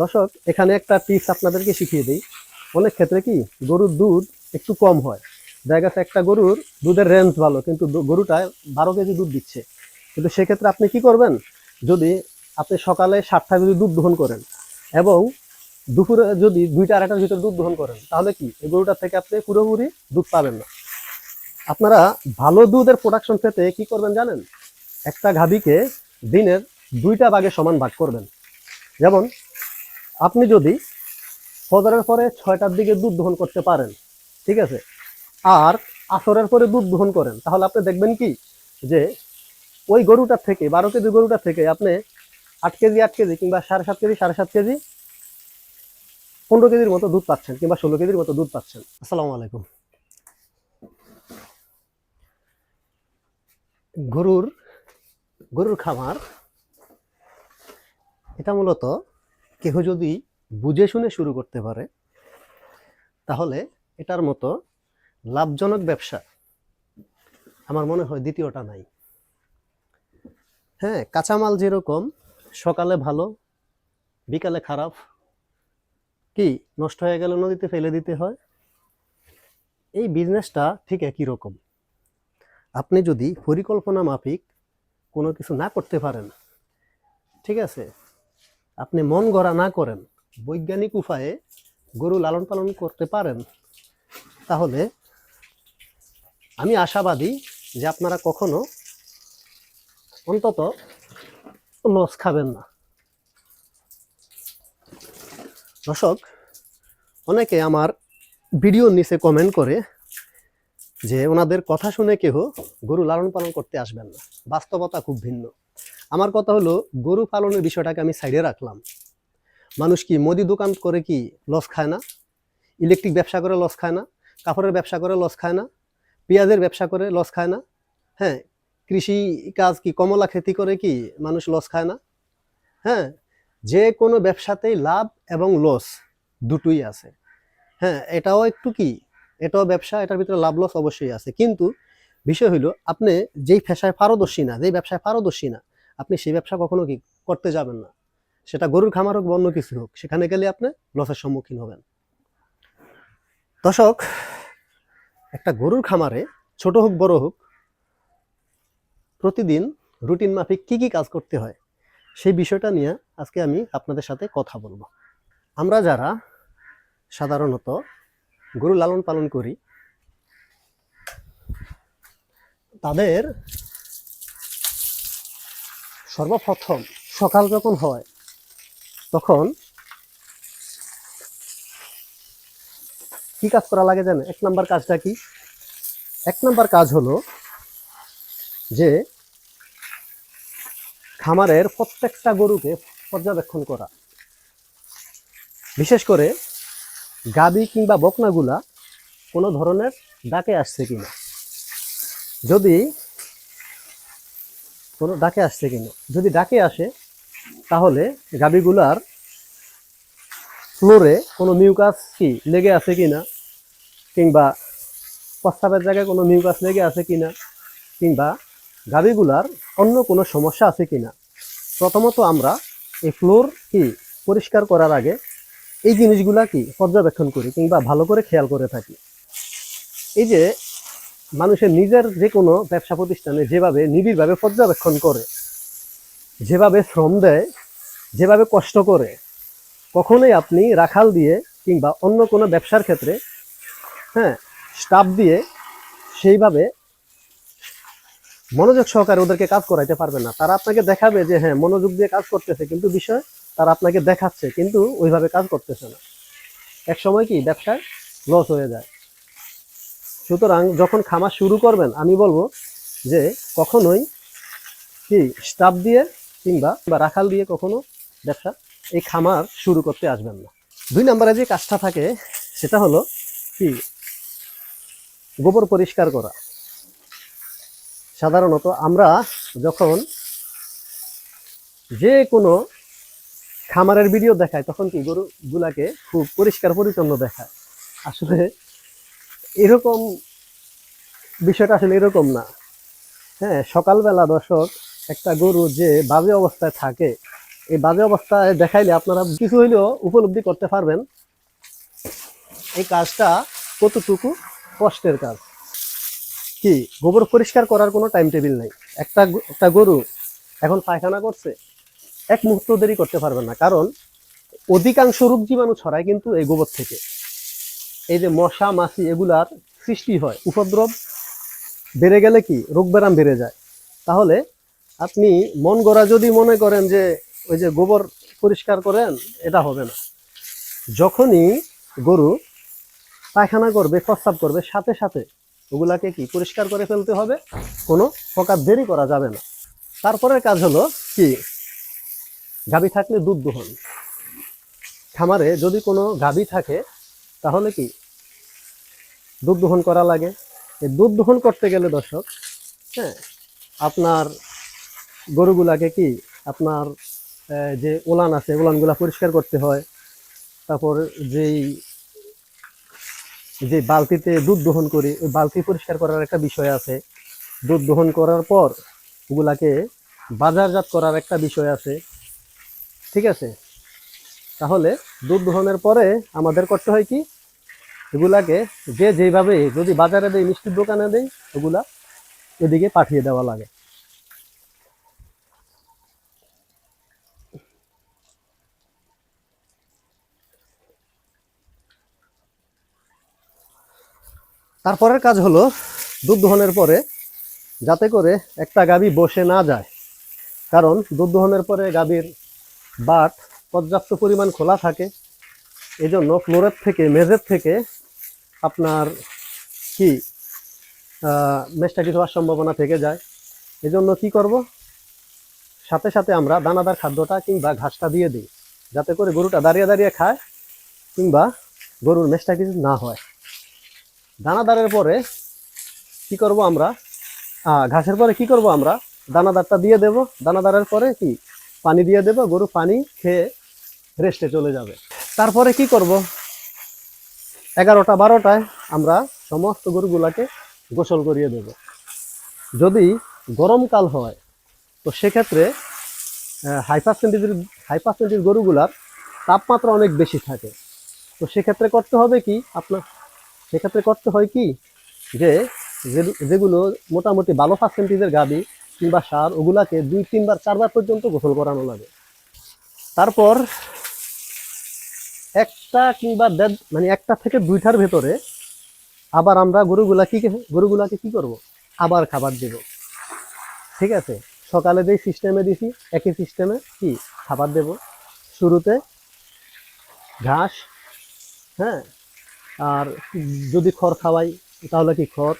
দর্শক, এখানে একটা টিপস আপনাদেরকে শিখিয়ে দিই। অনেক ক্ষেত্রে কি, গরুর দুধ একটু কম হয়। দেখা গেছে একটা গরুর দুধের রেঞ্জ ভালো, কিন্তু গরুটা বারো কেজি দুধ দিচ্ছে। কিন্তু সেক্ষেত্রে আপনি কি করবেন, যদি আপনি সকালে সাতটা যদি দুধ দহন করেন এবং দুপুরে যদি দুইটা আড়াইটার ভিতরে দুধ দহন করেন, তাহলে কি, এই গরুটার থেকে আপনি পুরোপুরি দুধ পাবেন না। আপনারা ভালো দুধের প্রোডাকশন পেতে কি করবেন জানেন? একটা গাভীকে দিনের দুইটা ভাগে সমান ভাগ করবেন। যেমন আপনি যদি ফজরের পরে ছয়টার দিকে দুধ দহন করতে পারেন, ঠিক আছে? আর আসরের পরে দুধ দহন করেন, তাহলে আপনি দেখবেন কি? যে ওই গরুটার থেকে, বারো কেজি গরুটার থেকে আপনি আট কেজি আট কেজি কিংবা সাড়ে সাত কেজি, সাড়ে সাত কেজি, পনেরো কেজির মতো দুধ পাচ্ছেন কিংবা ষোলো কেজির মতো দুধ পাচ্ছেন। আসসালামু আলাইকুম। গরুর গরুর খামার, এটা মূলত কেহ যদি বুঝে শুনে শুরু করতে পারে, তাহলে এটার মতো লাভজনক ব্যবসা আমার মনে হয় দ্বিতীয়টা নাই। হ্যাঁ কাঁচামাল যেরকম, সকালে ভালো, বিকালে খারাপ, কি নষ্ট হয়ে গেল নদীতে ফেলে দিতে হয়, এই বিজনেসটা ঠিক একই রকম। আপনি যদি পরিকল্পনা মাফিক কোনো কিছু না করতে পারেন, ঠিক আছে আপনি মন গড়া না করেন, বৈজ্ঞানিক উপায়ে গরু লালন পালন করতে পারেন, তাহলে আমি আশাবাদী যে আপনারা কখনো অন্তত লস খাবেন না। দর্শক, অনেকে আমার ভিডিও নিচে কমেন্ট করে যে ওনাদের কথা শুনে কেহ গরু লালন পালন করতে আসবেন না। বাস্তবতা খুব ভিন্ন। আমার কথা হলো, গরু পালনের বিষয়টাকে আমি সাইডে রাখলাম। মানুষ কি মুদি দোকান করে কি লস খায় না? ইলেকট্রিক ব্যবসা করে লস খায় না? কাপড়ের ব্যবসা করে লস খায় না? পেঁয়াজের ব্যবসা করে লস খায় না? হ্যাঁ কৃষি কাজ কি কমলা খেতি করে কি মানুষ লস খায় না? হ্যাঁ যে কোনো ব্যবসাতেই লাভ এবং লস দুটোই আছে। হ্যাঁ এটাও একটু কি, এটাও ব্যবসা, এটার ভিতরে লাভ লস অবশ্যই আছে। কিন্তু বিষয় হলো আপনি যেই পেশায় পারদর্শী না, যেই ব্যবসায় পারদর্শী না আপনি সেই ব্যবসা কখনো কি করতে যাবেন না? সেটা গরুর খামার হোক অন্য কিছু হোক, সেখানে গেলে আপনি লসের সম্মুখীন হবেন। দর্শক, একটা গরুর খামারে ছোট হোক, বড় হোক, প্রতিদিন রুটিন মাফিক কি কি কাজ করতে হয়, সেই বিষয়টা নিয়ে আজকে আমি আপনাদের সাথে কথা বলব। আমরা যারা সাধারণত গরু লালন পালন করি, তাদের সর্বপ্রথম সকাল যখন হয়, তখন কি কাজ করা লাগে জানেন? এক নাম্বার কাজটা কি? এক নাম্বার কাজ হলো যে খামারের প্রত্যেকটা গরুকে পর্যবেক্ষণ করা। বিশেষ করে গাবি কিংবা বকনাগুলা কোনো ধরনের ডাকে আসছে কিনা। যদি কোনো ডাকে আসছে কিনা। যদি ডাকে আসে, তাহলে গাবিগুলার ফ্লোরে কোনো মিউকাস কি লেগে আছে কিনা, কিংবা প্রস্তাবের জায়গায় কোনো মিউকাস লেগে আছে কিনা, কিংবা গাবিগুলার অন্য কোনো সমস্যা আছে কিনা। প্রথমত আমরা এই ফ্লোর কি পরিষ্কার করার আগে এই জিনিসগুলা কি পর্যবেক্ষণ করি, কিংবা ভালো করে খেয়াল করে থাকি। এই যে মানুষের নিজের যে কোনো ব্যবসা প্রতিষ্ঠানে যেভাবে নিবিড়ভাবে পর্যবেক্ষণ করে, যেভাবে শ্রম দেয়, যেভাবে কষ্ট করে, কখনোই আপনি রাখাল দিয়ে কিংবা অন্য কোনো ব্যবসার ক্ষেত্রে হ্যাঁ স্টাফ দিয়ে সেইভাবে মনোযোগ সহকারে ওদেরকে কাজ করাইতে পারবে না। তারা আপনাকে দেখাবে যে হ্যাঁ মনোযোগ দিয়ে কাজ করতেছে, কিন্তু বিষয় তারা আপনাকে দেখাচ্ছে, কিন্তু ওইভাবে কাজ করতেছে না। এক সময় কি ব্যবসায় লস হয়ে যায়। সুতরাং যখন খামার শুরু করবেন, আমি বলব যে কখনোই কি স্টাফ দিয়ে কিংবা বা রাখাল দিয়ে কখনো ব্যবসা এই খামার শুরু করতে আসবেন না। দুই নম্বরে যে কাজটা থাকে, সেটা হলো কি? গোবর পরিষ্কার করা। সাধারণত আমরা যখন যে কোনো খামারের ভিডিও দেখায় তখন কি গরুগুলাকে খুব পরিষ্কার পরিচ্ছন্ন দেখায়। আসলে এরকম বিষয়টা আসলে এরকম না। হ্যাঁ সকালবেলা দর্শক, একটা গরু যে বাজে অবস্থায় থাকে, এই বাজে অবস্থায় দেখাইলে আপনারা কিছু হইলেও উপলব্ধি করতে পারবেন। এই কাজটা কতটুকু কষ্টের কাজ? কি, গোবর পরিষ্কার করার কোনো টাইম টেবিল নাই? একটা একটা গরু এখন পায়খানা করছে, এক মুহূর্ত দেরি করতে পারবেন না। কারণ অধিকাংশ রোগ জীবাণু ছড়ায় কিন্তু এই গোবর থেকে। এই যে মশা, মাছি এগুলার সৃষ্টি হয়, উপদ্রব বেড়ে গেলে কি? রোগ ব্যারাম বেড়ে যায়। তাহলে আপনি মন গড়া যদি মনে করেন যে ওই যে গোবর পরিষ্কার করেন, এটা হবে না। যখনই গরু পায়খানা করবে, প্রস্রাব করবে, সাথে সাথে ওগুলাকে কি পরিষ্কার করে ফেলতে হবে? কোনো প্রকার দেরি করা যাবে না। তারপরের কাজ হলো কি? গাভী থাকলে দুধ দোহন। খামারে যদি কোনো গাভী থাকে তাহলে কি? দুধ দোহন করা লাগে। এই দুধ দোহন করতে গেলে দর্শক হ্যাঁ আপনার গরুগুলাকে কি? আপনার যে ওলান আছে ওলানগুলা পরিষ্কার করতে হয়। তারপর যেই, যে বালতিতে দুধ দহন করি, ওই বালতি পরিষ্কার করার একটা বিষয় আছে। দুধ দহন করার পর ওগুলাকে বাজারজাত করার একটা বিষয় আছে। ঠিক আছে? তাহলে দুধ দোহনের পরে আমাদের করতে হয় কি? এগুলাকে যে যেভাবে যদি বাজারে দেয় মিষ্টির দোকানে দেয় ওগুলা এদিকে পাঠিয়ে দেওয়া লাগে। তারপরের কাজ হলো দুধ দোহনের পরে যাতে করে একটা গাভী বসে না যায়। কারণ দুধ দোহনের পরে গাভীর বাট পর্যাপ্ত পরিমাণ খোলা থাকে। এই জন্য ফ্লোরের থেকে মেজের থেকে আপনার কি মেস্টাকিস হওয়ার সম্ভাবনা থেকে যায়। এজন্য কি করব? সাথে সাথে আমরা দানাদার খাদ্যটা কিংবা ঘাসটা দিয়ে দিই, যাতে করে গরুটা দাঁড়িয়ে দাঁড়িয়ে খায় কিংবা গরুর মেস্টাকিস না হয়। দানাদারের পরে কি করব আমরা? ঘাসের পরে কি করব আমরা? দানাদারটা দিয়ে দেব। দানাদারের পরে কি? পানি দিয়ে দেব। গরু পানি খেয়ে রেস্টে চলে যাবে। তারপরে কি করব? এগারোটা, বারোটায় আমরা সমস্ত গরুগুলাকে গোসল করিয়ে দেব। যদি গরমকাল হয়, তো সেক্ষেত্রে হাই পার্সেন্টেজের হাই পার্সেন্টেজ গরুগুলার তাপমাত্রা অনেক বেশি থাকে। তো সেক্ষেত্রে করতে হবে কি? আপনার সেক্ষেত্রে করতে হয় কি? যে যেগুলো মোটামুটি ভালো পার্সেন্টেজের গাবি কিংবা সার, ওগুলাকে দুই, তিনবার, চারবার পর্যন্ত গোসল করানো লাগে। তারপর একটা কিংবা দেড় মানে একটা থেকে দুইটার ভেতরে আবার আমরা গরুগুলা কি গরুগুলাকে কি করব? আবার খাবার দেব। ঠিক আছে? সকালে যেই সিস্টেমে দিছি, একই সিস্টেমে কি? খাবার দেব। শুরুতে ঘাস হ্যাঁ? আর যদি খড় খাওয়াই, তাহলে কি খড়?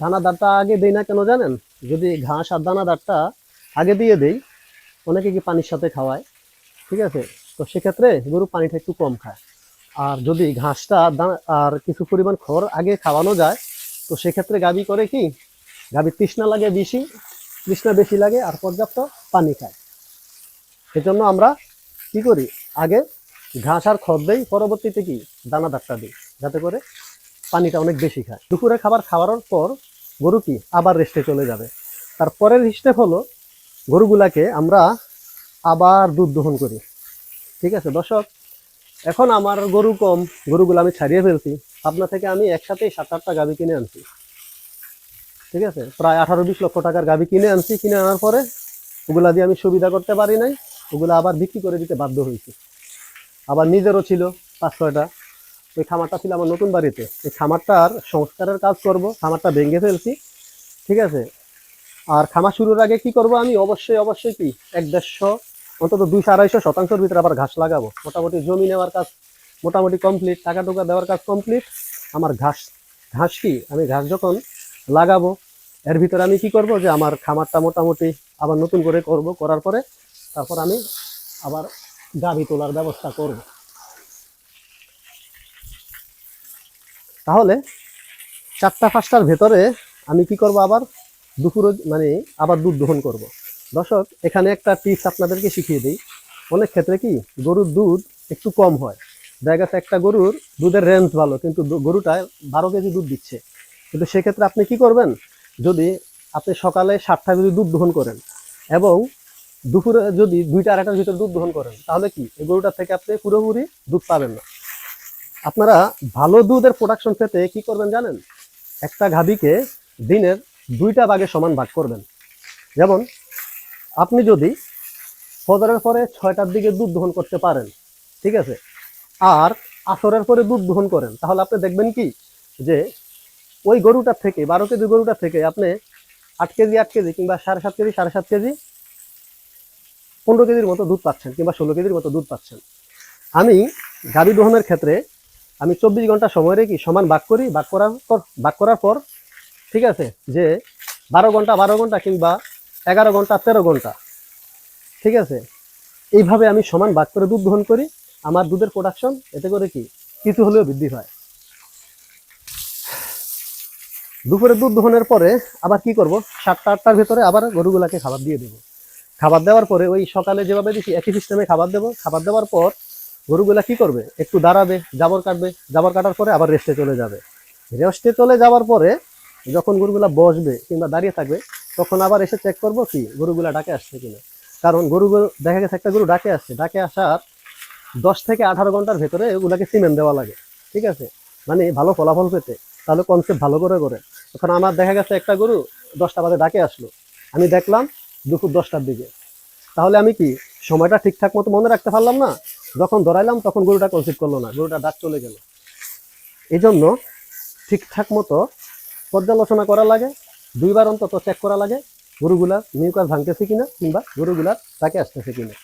দানাদারটা আগে দেই না কেন জানেন? যদি ঘাস আর দানাদারটা আগে দিয়ে দেই, অনেকে কি পানির সাথে খাওয়ায়? ঠিক আছে? তো সেক্ষেত্রে গরু পানিটা একটু কম খায়। আর যদি ঘাসটা আর কিছু পরিমাণ খড় আগে খাওয়ানো যায়, তো সেক্ষেত্রে গাবি করে কি গাবির তৃষ্ণা লাগে বেশি, তৃষ্ণা বেশি লাগে আর পর্যাপ্ত পানি খায়। সেজন্য আমরা কি করি, আগে ঘাস আর খড় দেই, পরবর্তীতে কি, দানা দানাদারটা দিই, যাতে করে পানিটা অনেক বেশি খায়। দুপুরে খাবার খাওয়ার পর গরু কি, আবার রেস্টে চলে যাবে। তারপরের স্টেপ হলো, গরুগুলাকে আমরা আবার দুধ দহন করি। ঠিক আছে, দর্শক, এখন আমার গরু কম, গরুগুলো আমি ছাড়িয়ে ফেলছি। আপনা থেকে আমি একসাথেই সাত আটটা গাভি কিনে আনছি। ঠিক আছে, প্রায় আঠারো বিশ লক্ষ টাকার গাভি কিনে আনছি, কিনে আনার পরে ওগুলা দিয়ে আমি সুবিধা করতে পারি নাই, ওগুলো আবার বিক্রি করে দিতে বাধ্য হয়েছি। আবার নিজেরও ছিল পাঁচ, ছয়টা। ওই খামারটা ছিল আমার নতুন বাড়িতে। এই খামারটার সংস্কারের কাজ করব, খামারটা ভেঙে ফেলছি। ঠিক আছে, আর খামার শুরুর আগে কি করব আমি? অবশ্যই অবশ্যই কি? এক দেড়শো অন্তত দুইশো আড়াইশো শতাংশের ভিতরে আবার ঘাস লাগাবো। মোটামুটি জমি নেওয়ার কাজ মোটামুটি কমপ্লিট টাকা টুকা দেওয়ার কাজ কমপ্লিট আমার ঘাস ঘাস কি? আমি ঘাস যখন লাগাবো, এর ভিতরে আমি কি করব যে আমার খামারটা মোটামুটি আবার নতুন করে করব, করার পরে তারপর আমি আবার গাভি তোলার ব্যবস্থা করব। তাহলে চারটা পাঁচটার ভেতরে আমি কি করব আবার দুপুরে মানে আবার দুধ দোহন করব। দর্শক, এখানে একটা টিপস আপনাদেরকে শিখিয়ে দিই। অনেক ক্ষেত্রে কি, গরুর দুধ একটু কম হয়। দেখা গেছে একটা গরুর দুধের রেঞ্জ ভালো, কিন্তু গরুটায় বারো কেজি দুধ দিচ্ছে। কিন্তু সেক্ষেত্রে আপনি কি করবেন, যদি আপনি সকালে সাতটা যদি দুধ দহন করেন এবং দুপুরে যদি দুইটা আড়াইটার ভিতরে দুধ দহন করেন, তাহলে কি, এই গরুটার থেকে আপনি পুরোপুরি দুধ পাবেন না। আপনারা ভালো দুধের প্রোডাকশন পেতে কি করবেন জানেন? একটা গাভীকে দিনের দুইটা ভাগে সমান ভাগ করবেন। যেমন আপনি যদি ফজরের পরে ছয়টার দিকে দুধ দহন করতে পারেন, ঠিক আছে? আর আসরের পরে দুধ দহন করেন, তাহলে আপনি দেখবেন কি? যে ওই গরুটার থেকে, বারো কেজি গরুটার থেকে আপনি আট কেজি আট কেজি কিংবা সাড়ে সাত কেজি, সাড়ে সাত কেজি, পনেরো কেজির মতো দুধ পাচ্ছেন কিংবা ষোলো কেজির মতো দুধ পাচ্ছেন। আমি গাভী দহনের ক্ষেত্রে আমি চব্বিশ ঘণ্টা সময় রেখে সমান ভাগ করি, ভাগ করার পর, ভাগ করার পর, ঠিক আছে? যে বারো ঘণ্টা বারো ঘণ্টা কিংবা এগারো ঘণ্টা, তেরো ঘণ্টা। ঠিক আছে? এইভাবে আমি সমান ভাগ করে দুধ দহন করি। আমার দুধের প্রোডাকশন এতে করে কি? কিছু হলেও বৃদ্ধি পায় দুপুরে দুধ দহনের পরে আবার কি করব? সাতটা, আটটার ভেতরে আবার গরুগুলাকে খাবার দিয়ে দেবো। খাবার দেওয়ার পরে ওই সকালে যেভাবে দিচ্ছি একই সিস্টেমে খাবার দেবো। খাবার দেওয়ার পর গরুগুলা কি করবে? একটু দাঁড়াবে, জাবর কাটবে। জাবর কাটার পরে আবার রেস্টে চলে যাবে। রেস্টে চলে যাওয়ার পরে যখন গরুগুলা বসবে কিংবা দাঁড়িয়ে থাকবে তখন আবার এসে চেক করব কি গরুগুলা ডাকে আসছে কিনা। কারণ গরুগুলো, দেখা গেছে একটা গরু ডাকে আসছে। ডাকে আসার দশ থেকে আঠারো ঘণ্টার ভেতরে ওগুলাকে সিমেন্ট দেওয়া লাগে। ঠিক আছে? মানে ভালো ফলাফল পেতে। তাহলে কনসেপ্ট ভালো করে করে। তখন আমার দেখা গেছে একটা গরু দশটা বাজে ডাকে আসলো। আমি দেখলাম দুপুর দশটার দিকে। তাহলে আমি কি সময়টা ঠিকঠাক মতো মনে রাখতে পারলাম না? যখন ধরাইলাম তখন গরুটা কনসিভ করল না। গরুটা ডাক চলে গেল। এই জন্য ঠিকঠাক মতো পর্যালোচনা করা লাগে। দুইবার অন্তত চেক করা লাগে গরুগুলার মিউকাস ভাঙতেছে কিনা কিংবা গরুগুলার তাকে আসতেছে কিনা।